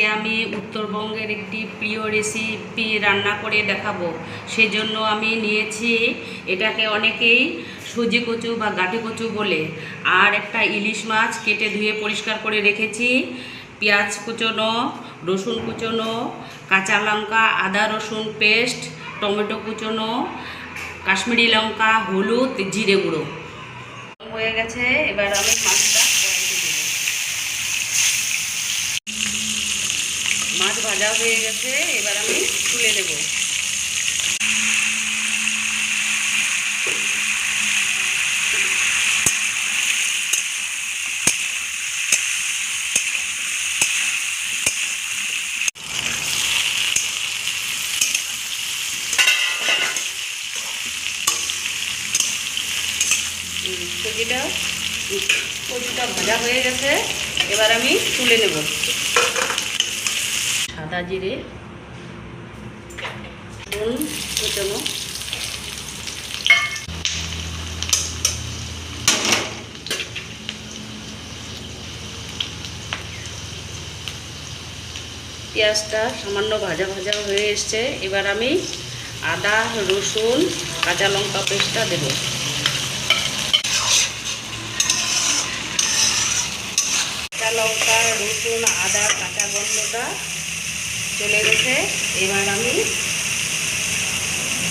আজকে আমি উত্তরবঙ্গের একটি প্রিয় রেসিপি রান্না করে দেখাবো। সেজন্য আমি নিয়েছি এটাকে অনেকেই সুজি কচু বা গাঠি কচু বলে। আর একটা ইলিশ মাছ কেটে ধুয়ে পরিষ্কার করে রেখেছি। পেঁয়াজ কুচোনো, রসুন কুচোনো, কাঁচা লঙ্কা, আদা রসুন পেস্ট, টমেটো কুচোনো, কাশ্মীরি লঙ্কা, হলুদ, জিরে গুঁড়ো। হয়ে গেছে। এবার আমি মাছটা কড়াইতে দেবো মাছ ভাজা হয়ে গেছে, এবার আমি তুলে নেব। সুজিটা কচুটা ভাজা হয়ে গেছে, এবার আমি তুলে নেব। সাদা জিরে নুন কুচানো। পেঁয়াজটা সামান্য ভাজা ভাজা হয়ে এসছে। এবার আমি আদা, রসুন, কাঁচা লঙ্কা পেস্টটা দেব। কাঁচা লঙ্কা, রসুন, আদা, কাঁচা গন্ধটা চলে গেছে এবার আমি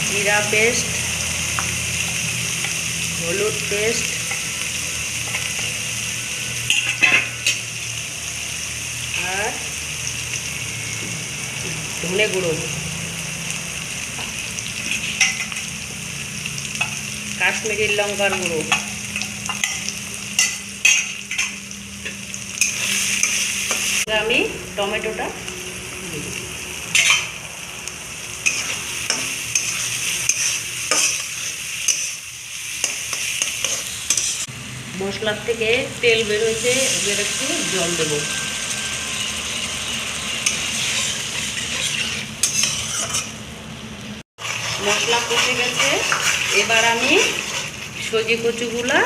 জিরা পেস্ট, হলুদ পেস্ট, আর ধনে গুঁড়ো কাশ্মীরি লঙ্কার গুঁড়ো আমি টমেটোটা। মশলার থেকে তেল বের হয়েছে এবার একটু জল দেবো। মশলা কষে গেছে, এবার আমি সজি কচুগুলা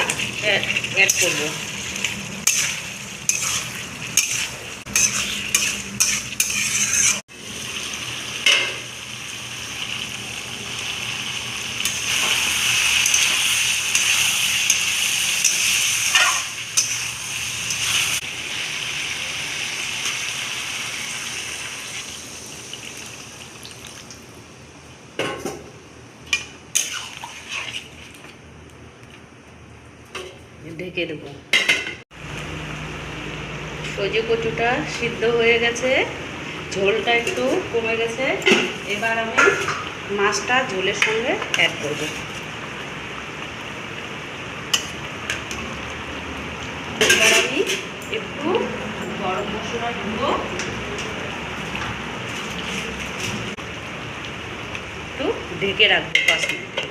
অ্যাড করব। ঢেকে দেবো। সজি কচুটা সিদ্ধ হয়ে গেছে, ঝোলটা একটু কমে গেছে, এবার আমি মাছটা ঝোলের সঙ্গে অ্যাড করব। এবার আমি একটু গরম মশলা দিব। একটু ঢেকে রাখব পাঁচ মিনিট।